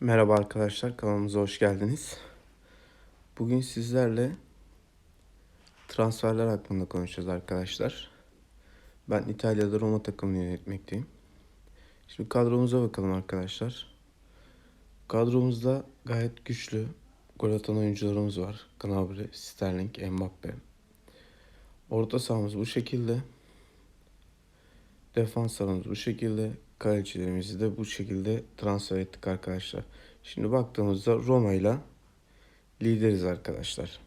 Merhaba arkadaşlar, kanalımıza hoş geldiniz. Bugün sizlerle transferler hakkında konuşacağız arkadaşlar. Ben İtalya'da Roma takımını yönetmekteyim. Şimdi kadromuza bakalım arkadaşlar. Kadromuzda gayet güçlü gol atan oyuncularımız var. Gnabry, Sterling, Mbappe. Orta sahamız bu şekilde. Defanslarımız bu şekilde. Kalecilerimizi de bu şekilde transfer ettik arkadaşlar. Şimdi baktığımızda Roma ile lideriz arkadaşlar.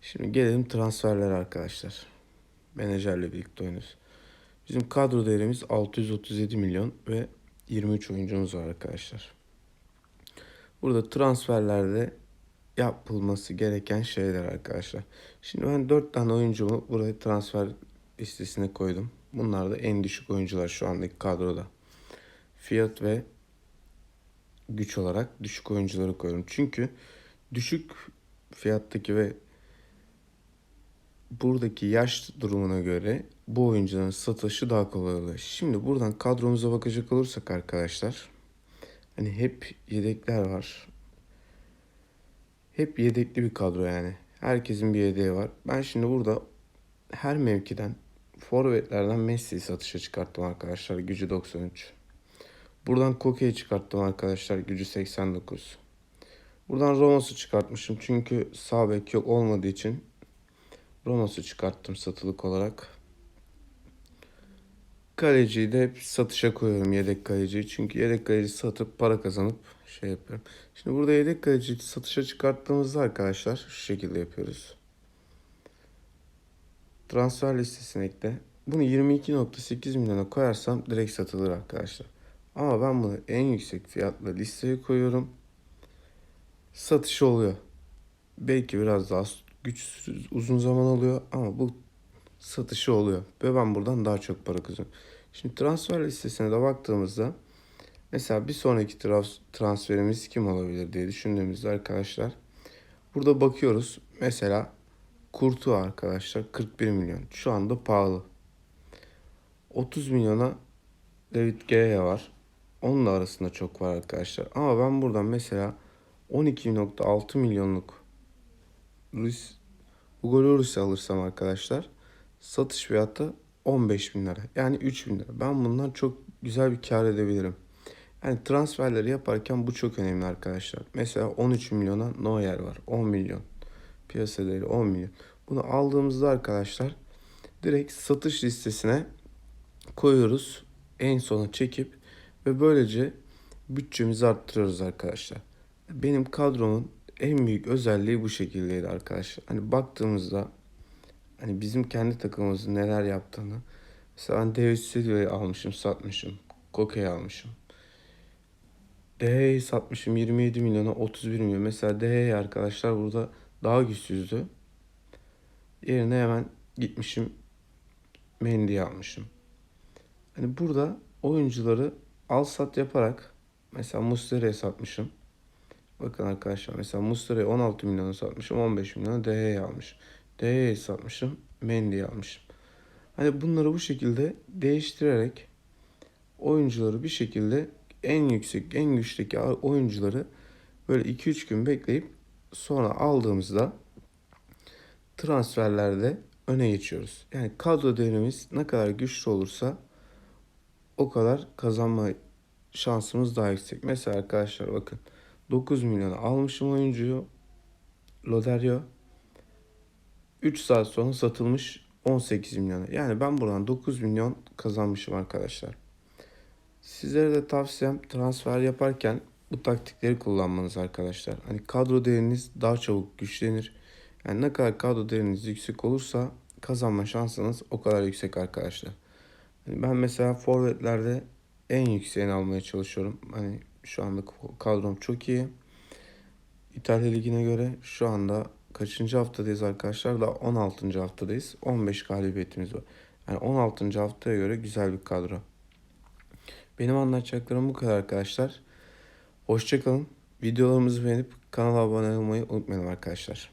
Şimdi gelelim transferlere arkadaşlar. Menajerle birlikte oynuyoruz. Bizim kadro değerimiz 637 milyon ve 23 oyuncumuz var arkadaşlar. Burada transferlerde yapılması gereken şeyler arkadaşlar. Şimdi ben 4 tane oyuncumu buraya transfer listesine koydum. Bunlar da en düşük oyuncular şu andaki kadroda. Fiyat ve güç olarak düşük oyuncuları koyuyorum. Çünkü düşük fiyattaki ve buradaki yaş durumuna göre bu oyuncuların satışı daha kolay oluyor. Şimdi buradan kadromuza bakacak olursak arkadaşlar hani hep yedekler var. Hep yedekli bir kadro yani. Herkesin bir yedeği var. Ben şimdi burada her mevkiden forvetlerden Messi'yi satışa çıkarttım arkadaşlar. Gücü 93. Buradan Koke'yi çıkarttım arkadaşlar. Gücü 89. Buradan Romos'u çıkartmışım. Çünkü sağ bek yok olmadığı için Romos'u çıkarttım satılık olarak. Kaleciyi de satışa koyuyorum yedek kaleciyi. Çünkü yedek kaleci satıp para kazanıp şey yapıyorum. Şimdi burada yedek kaleciyi satışa çıkarttığımızda arkadaşlar şu şekilde yapıyoruz. Transfer listesine ekle. Bunu 22.8 milyona koyarsam direkt satılır arkadaşlar. Ama ben bunu en yüksek fiyatla listeye koyuyorum. Satışı oluyor. Belki biraz daha güçsüz uzun zaman alıyor ama bu satışı oluyor. Ve ben buradan daha çok para kazanıyorum. Şimdi transfer listesine de baktığımızda mesela bir sonraki transferimiz kim olabilir diye düşündüğümüzde arkadaşlar burada bakıyoruz. Mesela Kurtu arkadaşlar 41 milyon. Şu anda pahalı. 30 milyona David Gea var. Onunla arasında çok var arkadaşlar. Ama ben buradan mesela 12.6 milyonluk Luis Hugo Lloris'i alırsam arkadaşlar satış fiyatı 15 bin lira. Yani 3 bin lira. Ben bundan çok güzel bir kar edebilirim. Yani transferleri yaparken bu çok önemli arkadaşlar. Mesela 13 milyona Neuer var. 10 milyon. Piyasa değeri 10 milyon. Bunu aldığımızda arkadaşlar direkt satış listesine koyuyoruz. En sona çekip ve böylece bütçemizi arttırıyoruz arkadaşlar. Benim kadromun en büyük özelliği bu şekildeydi arkadaşlar. Hani baktığımızda hani bizim kendi takımımızın neler yaptığını mesela ben David Silva'yı almışım satmışım. Koke'yi almışım. DH'yi satmışım 27 milyona 31 milyon. Mesela DH arkadaşlar burada daha güçsüzdü. Yerine hemen gitmişim Mendy'yi almışım. Hani burada oyuncuları al sat yaparak mesela Muslera'ya satmışım. Bakın arkadaşlar mesela Muslera'ya 16 milyona satmışım. 15 milyona DH'ye almışım. DH'ye satmışım. Mendy'yi almışım. Hani bunları bu şekilde değiştirerek oyuncuları bir şekilde en yüksek, en güçteki oyuncuları böyle 2-3 gün bekleyip sonra aldığımızda transferlerde öne geçiyoruz. Yani kadro değerimiz ne kadar güçlü olursa o kadar kazanma şansımız daha yüksek. Mesela arkadaşlar bakın 9 milyona almışım oyuncuyu Loderio 3 saat sonra satılmış 18 milyona. Yani ben buradan 9 milyon kazanmışım arkadaşlar. Sizlere de tavsiyem transfer yaparken bu taktikleri kullanmanız arkadaşlar. Hani kadro değeriniz daha çabuk güçlenir. Yani ne kadar kadro değeriniz yüksek olursa kazanma şansınız o kadar yüksek arkadaşlar. Yani ben mesela forvetlerde en yükseğini almaya çalışıyorum. Hani şu anda kadrom çok iyi. İtalya Ligi'ne göre şu anda kaçıncı haftadayız arkadaşlar? Da 16. haftadayız. 15 galibiyetimiz var. Yani 16. haftaya göre güzel bir kadro. Benim anlatacaklarım bu kadar arkadaşlar. Hoşçakalın. Videolarımızı beğenip kanala abone olmayı unutmayın arkadaşlar.